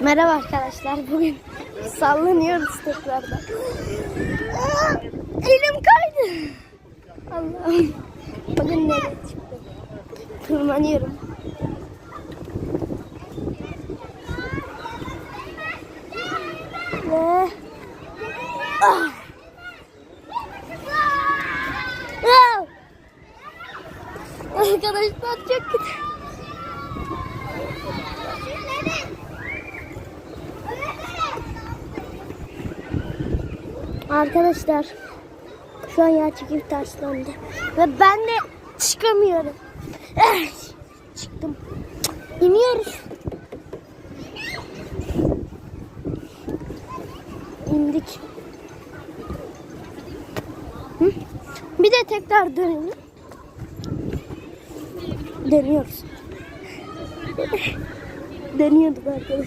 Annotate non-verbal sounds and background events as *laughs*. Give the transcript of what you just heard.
Merhaba arkadaşlar. Bugün sallanıyoruz tekrardan. Aa, elim kaydı. Allah'ım. Bugün nereye çıktım? Tırmanıyorum. Ve Ah! Ah! Arkadaşlar çok kötü. Arkadaşlar şu an yer çekip taşlandı. Ve ben de çıkamıyorum. *laughs* Çıktım. İniyoruz. İndik. Bir de tekrar dönelim. Dönüyoruz. *laughs* Dönüyorduk arkadaşlar.